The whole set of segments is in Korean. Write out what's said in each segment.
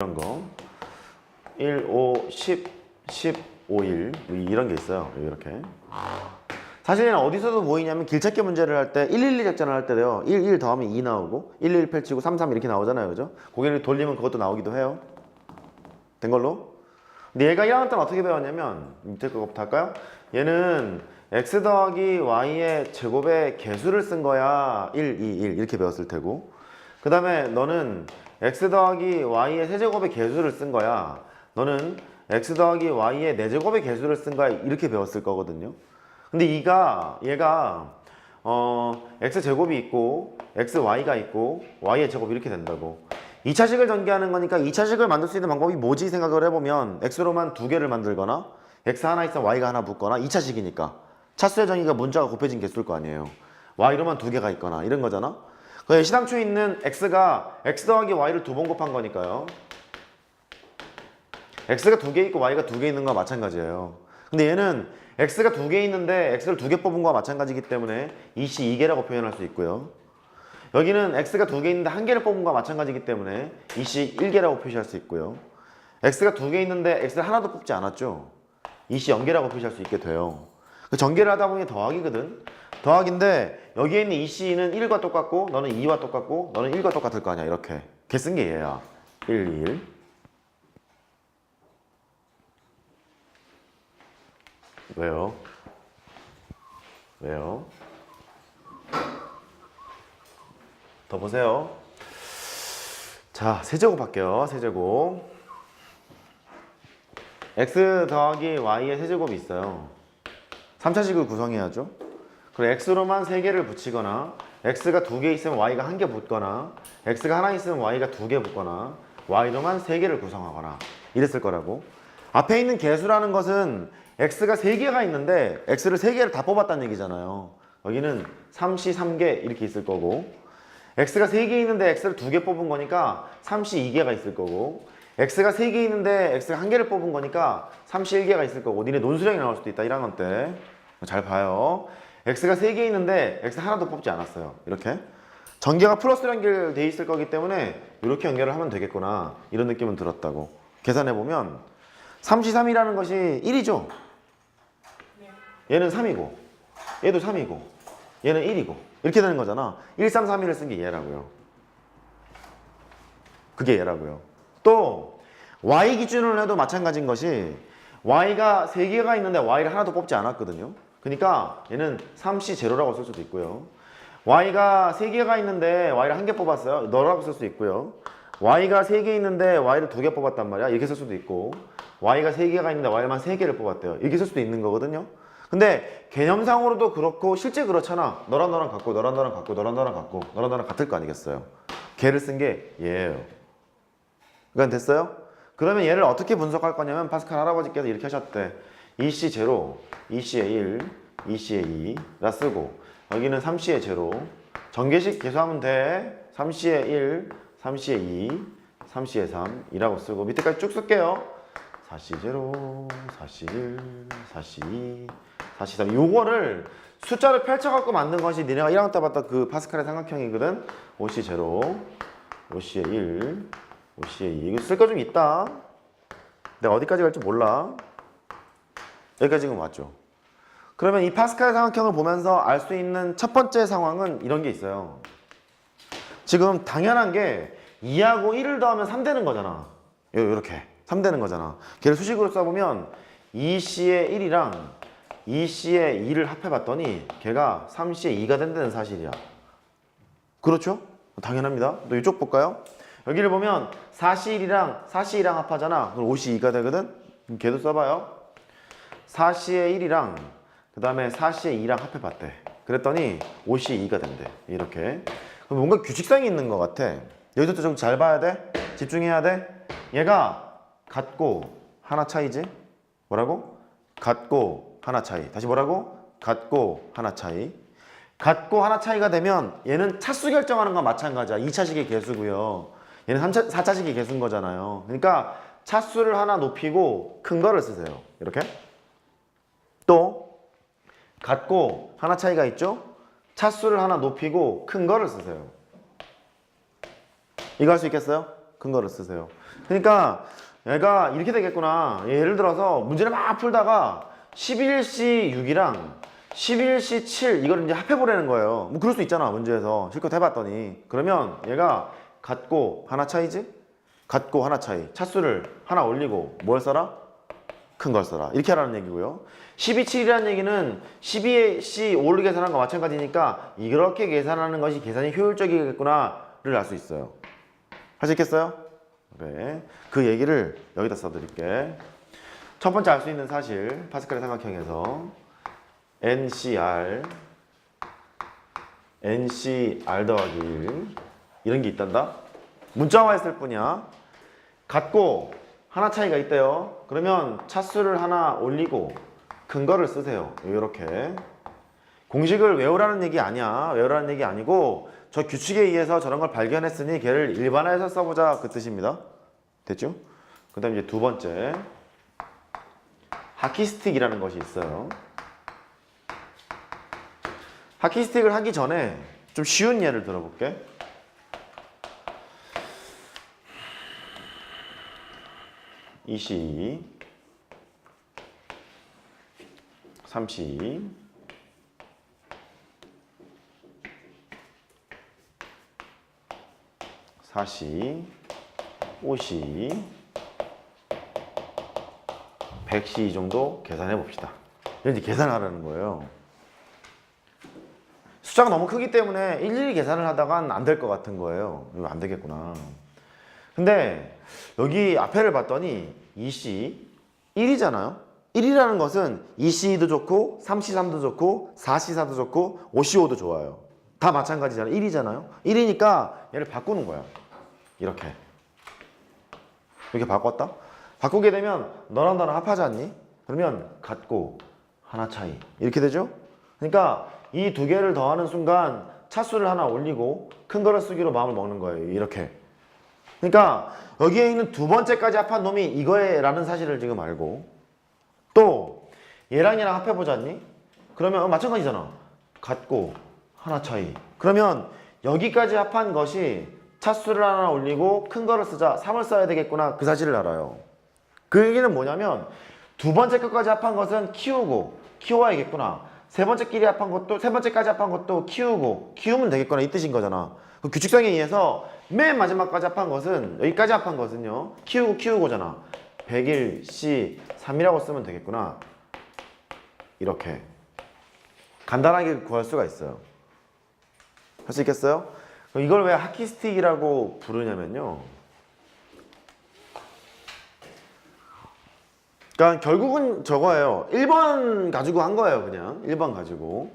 이런 거 1, 5, 10, 10, 5, 1 이런 게 있어요. 이렇게. 사실 어디서도 보이냐면 길찾기 문제를 할 때 112 작전을 할 때도요. 1, 1 더하면 2 나오고 1, 1 펼치고 3, 3 이렇게 나오잖아요. 그죠? 고개를 돌리면 그것도 나오기도 해요. 된 걸로? 근데 얘가 1학년 때는 어떻게 배웠냐면 밑에 거부터 할까요? 얘는 x 더하기 y의 제곱의 개수를 쓴 거야 1, 2, 1 이렇게 배웠을 테고 그 다음에 너는 x 더하기 y의 세제곱의 개수를 쓴 거야. 너는 x 더하기 y의 네제곱의 개수를 쓴 거야. 이렇게 배웠을 거거든요. 근데 이가 얘가 어 x 제곱이 있고 x y가 있고 y의 제곱 이렇게 된다고. 2차식을 전개하는 거니까 2차식을 만들 수 있는 방법이 뭐지 생각을 해보면 x로만 두 개를 만들거나 x 하나 있으면 y가 하나 붙거나 2차식이니까. 차수의 정의가 문자가 곱해진 개수일 거 아니에요. Y로만 두 개가 있거나 이런 거잖아. 그 시당초에 있는 x가 x 더하기 y를 두 번 곱한 거니까요. x가 두 개 있고 y가 두 개 있는 거와 마찬가지예요. 근데 얘는 x가 두 개 있는데 x를 두 개 뽑은 거와 마찬가지이기 때문에 2씨 2개라고 표현할 수 있고요. 여기는 x가 두 개 있는데 한 개를 뽑은 거와 마찬가지이기 때문에 2씨 1개라고 표시할 수 있고요. x가 두 개 있는데 x를 하나도 뽑지 않았죠. 2씨 0개라고 표시할 수 있게 돼요. 그 전개를 하다 보니 더하기거든 더하기인데 여기에 있는 2c는 1과 똑같고 너는 2와 똑같고 너는 1과 똑같을 거 아니야 이렇게 걔 쓴 게 얘야 1, 2, 1 왜요? 왜요? 더 보세요. 자, 세제곱 할게요. 세제곱. x 더하기 y의 세제곱이 있어요. 3차식을 구성해야죠. 그리고 x로만 3개를 붙이거나 x가 2개 있으면 y가 1개 붙거나 x가 하나 있으면 y가 2개 붙거나 y로만 3개를 구성하거나 이랬을 거라고. 앞에 있는 개수라는 것은 x가 3개가 있는데 x를 3개를 다 뽑았다는 얘기잖아요. 여기는 3시 3개 이렇게 있을 거고 x가 3개 있는데 x를 2개 뽑은 거니까 3시 2개가 있을 거고 x가 3개 있는데 x가 1개를 뽑은 거니까 3시 1개가 있을 거고 니네 논수량이 나올 수도 있다 1학년 때 잘 봐요 x가 3개 있는데 x 하나도 뽑지 않았어요. 이렇게? 전개가 플러스 연결돼 있을 거기 때문에 이렇게 연결을 하면 되겠구나. 이런 느낌은 들었다고. 계산해보면 3시 3이라는 것이 1이죠? 얘는 3이고 얘도 3이고 얘는 1이고. 이렇게 되는 거잖아. 1, 3, 3, 1을 쓴 게 얘라고요. 그게 얘라고요. 또 y 기준으로 해도 마찬가지인 것이 y가 3개가 있는데 y를 하나도 뽑지 않았거든요 그러니까 얘는 3c 제로라고 쓸 수도 있고요. y가 3개가 있는데 y를 한개 뽑았어요. 너라고 쓸수 있고요. y가 3개 있는데 y를 두개 뽑았단 말이야. 이렇게 쓸 수도 있고 y가 3개가 있는데 y만 3개를 뽑았대요. 이렇게 쓸 수도 있는 거거든요. 근데 개념상으로도 그렇고 실제 그렇잖아. 너랑 너랑 같고 너랑 너랑 같고 너랑 너랑 같고 너랑 너랑 같을 거 아니겠어요? 걔를 쓴 게 얘예요. 그건 됐어요? 그러면 얘를 어떻게 분석할 거냐면 파스칼 할아버지께서 이렇게 하셨대 2C 제로, 2C에 1, 2C에 2라 쓰고 여기는 3C에 제로. 전개식 계수하면 돼. 3C에 1, 3C에 2, 3C에 3 이라고 쓰고 밑에까지 쭉 쓸게요. 4C 제로, 4C 1, 4C 2, 4C 3 요거를 숫자를 펼쳐갖고 만든 것이 니네가 1학년 때 봤던 그 파스칼의 삼각형이거든. 5C 제로, 5C에 1, 5C에 2 이거 쓸 거 좀 있다. 내가 어디까지 갈지 몰라 여기까지 지금 왔죠. 그러면 이 파스칼 삼각형을 보면서 알 수 있는 첫 번째 상황은 이런 게 있어요. 지금 당연한 게 2하고 1을 더하면 3 되는 거잖아. 요- 요렇게. 3 되는 거잖아. 걔를 수식으로 써보면 2C의 1이랑 2C의 2를 합해봤더니 걔가 3C의 2가 된다는 사실이야. 그렇죠? 당연합니다. 또 이쪽 볼까요? 여기를 보면 4C1이랑 4C2랑 합하잖아. 그럼 5C2가 되거든? 걔도 써봐요 4C의 1이랑 그 다음에 4C의 2랑 합해봤대. 그랬더니 5C2가 된대 이렇게. 뭔가 규칙성이 있는 것 같아. 여기서부터 좀 잘 봐야 돼? 집중해야 돼? 얘가 같고 하나 차이지? 뭐라고? 같고 하나 차이. 다시 뭐라고? 같고 하나 차이. 같고 하나 차이가 되면 얘는 차수 결정하는 건 마찬가지야. 2차식의 개수고요. 얘는 3차, 4차식의 개수인 거잖아요. 그러니까 차수를 하나 높이고 큰 거를 쓰세요. 이렇게 또 같고 하나 차이가 있죠? 차수를 하나 높이고 큰 거를 쓰세요. 이거 할 수 있겠어요? 큰 거를 쓰세요. 그러니까 얘가 이렇게 되겠구나. 예를 들어서 문제를 막 풀다가 11C 6이랑 11C 7 이걸 이제 합해보라는 거예요. 뭐 그럴 수 있잖아 문제에서 실컷 해봤더니 그러면 얘가 같고 하나 차이지? 같고 하나 차이. 차수를 하나 올리고 뭘 써라? 큰 걸 써라. 이렇게 하라는 얘기고요. 12, 7이라는 얘기는 12에 C 5를 계산한 거 마찬가지니까 이렇게 계산하는 것이 계산이 효율적이겠구나를 알 수 있어요. 할 수 있겠어요? 네. 그 얘기를 여기다 써드릴게. 첫 번째 알 수 있는 사실, 파스칼의 삼각형에서 NCR, NCR 더하기 1 이런 게 있단다. 문자화 했을 뿐이야. 같고 하나 차이가 있대요. 그러면 차수를 하나 올리고 큰 거를 쓰세요. 이렇게. 공식을 외우라는 얘기 아니야. 외우라는 얘기 아니고 저 규칙에 의해서 저런 걸 발견했으니 걔를 일반화해서 써보자 그 뜻입니다. 됐죠? 그 다음 이제 두 번째 하키스틱이라는 것이 있어요. 하키스틱을 하기 전에 좀 쉬운 예를 들어볼게. 이시 3시 4시 5시 100시 이 정도 계산해 봅시다. 이제 계산하라는 거예요. 숫자가 너무 크기 때문에 일일이 계산을 하다간 안 될 것 같은 거예요. 안 되겠구나. 근데 여기 앞에를 봤더니 2C 1이잖아요. 1이라는 것은 2C2도 좋고 3C3도 좋고 4C4도 좋고 5C5도 좋아요. 다 마찬가지잖아요. 1이잖아요. 1이니까 얘를 바꾸는 거야. 이렇게. 이렇게 바꿨다? 바꾸게 되면 너랑 나랑 합하지 않니? 그러면 같고 하나 차이. 이렇게 되죠? 그러니까 이 두 개를 더하는 순간 차수를 하나 올리고 큰 거를 쓰기로 마음을 먹는 거예요. 이렇게. 그러니까 여기에 있는 두 번째까지 합한 놈이 이거에라는 사실을 지금 알고 또 얘랑 얘랑 합해보자니? 그러면 어, 마찬가지잖아. 같고 하나 차이. 그러면 여기까지 합한 것이 차수를 하나 올리고 큰 거를 쓰자 3을 써야 되겠구나 그 사실을 알아요. 그 얘기는 뭐냐면 두 번째 것까지 합한 것은 키우고 키워야겠구나. 세 번째끼리 합한 것도 세 번째까지 합한 것도 키우고 키우면 되겠구나 이 뜻인 거잖아. 그 규칙성에 의해서 맨 마지막까지 합한 것은 여기까지 합한 것은요 키우고 키우고잖아. 100일 C 3이라고 쓰면 되겠구나. 이렇게 간단하게 구할 수가 있어요. 할 수 있겠어요? 이걸 왜 하키스틱이라고 부르냐면요. 그러니까 결국은 저거예요. 1번 가지고 한 거예요, 그냥. 1번 가지고.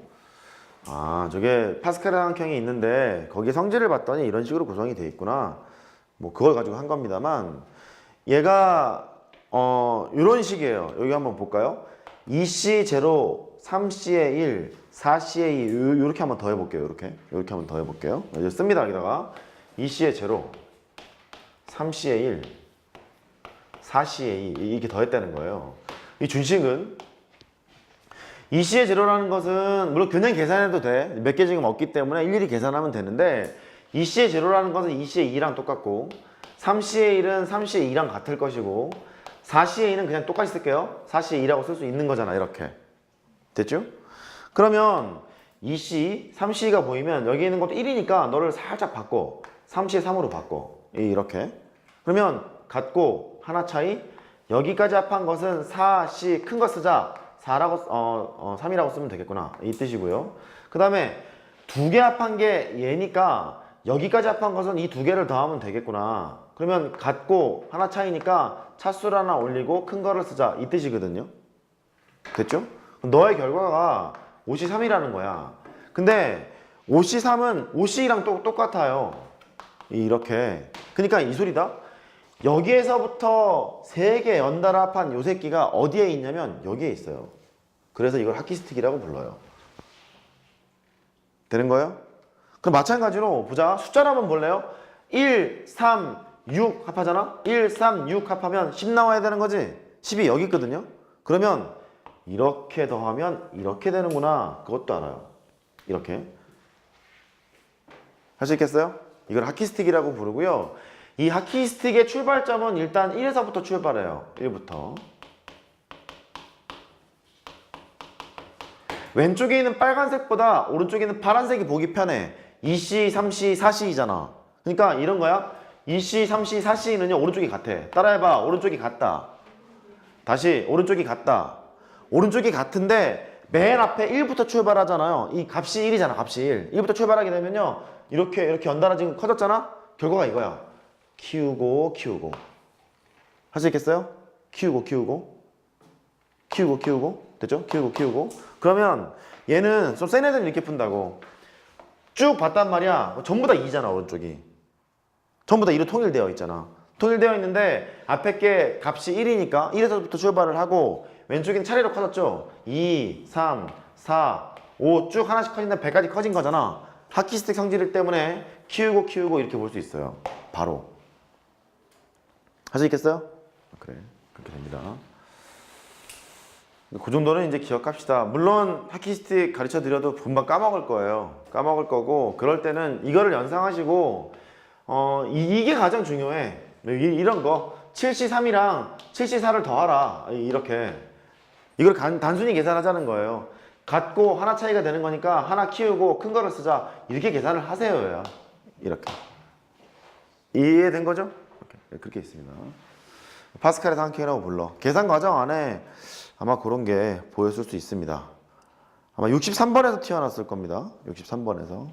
아, 저게 파스칼의 삼각형이 있는데 거기에 성질을 봤더니 이런 식으로 구성이 돼 있구나. 뭐 그걸 가지고 한 겁니다만 얘가 어, 이런 식이에요. 여기 한번 볼까요? 2C 제로, 3C에 1, 4C에 2 요- 요렇게 한번 더 해볼게요. 이렇게 이렇게 한번 더 해볼게요. 이제 씁니다. 여기다가 2C에 제로, 3C에 1, 4C에 2 이렇게 더했다는 거예요. 이 준식은 2C의 제로라는 것은 물론 그냥 계산해도 돼. 몇 개 지금 없기 때문에 일일이 계산하면 되는데 2C의 제로라는 것은 2C의 2랑 똑같고 3C의 1은 3C의 2랑 같을 것이고 4C의 2는 그냥 똑같이 쓸게요. 4C의 2라고 쓸 수 있는 거잖아. 이렇게. 됐죠? 그러면 2C, 3C가 보이면 여기 있는 것도 1이니까 너를 살짝 바꿔. 3C의 3으로 바꿔. 이렇게. 그러면 같고 하나 차이 여기까지 합한 것은 4C 큰거 쓰자. 4라고 어, 어 3이라고 쓰면 되겠구나. 이 뜻이고요. 그 다음에 두 개 합한 게 얘니까 여기까지 합한 것은 이 두 개를 더하면 되겠구나. 그러면 같고 하나 차이니까 차수를 하나 올리고 큰 거를 쓰자. 이 뜻이거든요. 됐죠? 너의 결과가 53이라는 거야. 근데 53은 5C랑 또 똑같아요. 이렇게. 그러니까 이 소리다. 여기에서부터 세 개 연달아 합한 요 새끼가 어디에 있냐면 여기에 있어요. 그래서 이걸 하키스틱이라고 불러요. 되는 거예요? 그럼 마찬가지로 보자. 숫자를 한번 볼래요? 1, 3, 6 합하잖아? 1, 3, 6 합하면 10 나와야 되는 거지? 10이 여기 있거든요? 그러면 이렇게 더하면 이렇게 되는구나. 그것도 알아요. 이렇게. 할 수 있겠어요? 이걸 하키스틱이라고 부르고요. 이 하키 스틱의 출발점은 일단 1에서부터 출발해요. 1부터. 왼쪽에 있는 빨간색보다 오른쪽에 있는 파란색이 보기 편해. 2C, 3C, 4C이잖아. 그러니까 이런 거야. 2C, 3C, 4C는요 오른쪽이 같아. 따라해봐. 오른쪽이 같다. 다시 오른쪽이 같다. 오른쪽이 같은데 맨 앞에 1부터 출발하잖아요. 이 값이 1이잖아. 값이 1. 1부터 출발하게 되면요. 이렇게 이렇게 연달아지고 커졌잖아. 결과가 이거야. 키우고 키우고. 할 수 있겠어요? 키우고 키우고. 키우고 키우고. 됐죠? 키우고 키우고. 그러면 얘는 좀 센 애들은 이렇게 푼다고. 쭉 봤단 말이야. 전부 다 2잖아, 오른쪽이. 전부 다 2로 통일되어 있잖아. 통일되어 있는데 앞에 게 값이 1이니까 1에서부터 출발을 하고 왼쪽엔 차례로 커졌죠. 2, 3, 4, 5 쭉 하나씩 커진다 100까지 커진 거잖아. 하키스틱 성질 때문에 키우고 키우고 이렇게 볼 수 있어요. 바로. 할 수 있겠어요? 그래. 그렇게 됩니다. 그 정도는 이제 기억합시다. 물론 하키스틱 가르쳐 드려도 금방 까먹을 거예요. 까먹을 거고 그럴 때는 이거를 연상하시고 어 이, 게 가장 중요해. 이, 이런 거 7C3이랑 7C4를 더하라 이렇게 이걸 간- 단순히 계산하자는 거예요. 같고 하나 차이가 되는 거니까 하나 키우고 큰 거를 쓰자 이렇게 계산을 하세요요. 이렇게 이해된 거죠? 이렇게, 그렇게 있습니다. 파스칼에서 한 큐라고 불러. 계산 과정 안에 아마 그런 게 보였을 수 있습니다. 아마 63번에서 튀어났을 겁니다. 63번에서.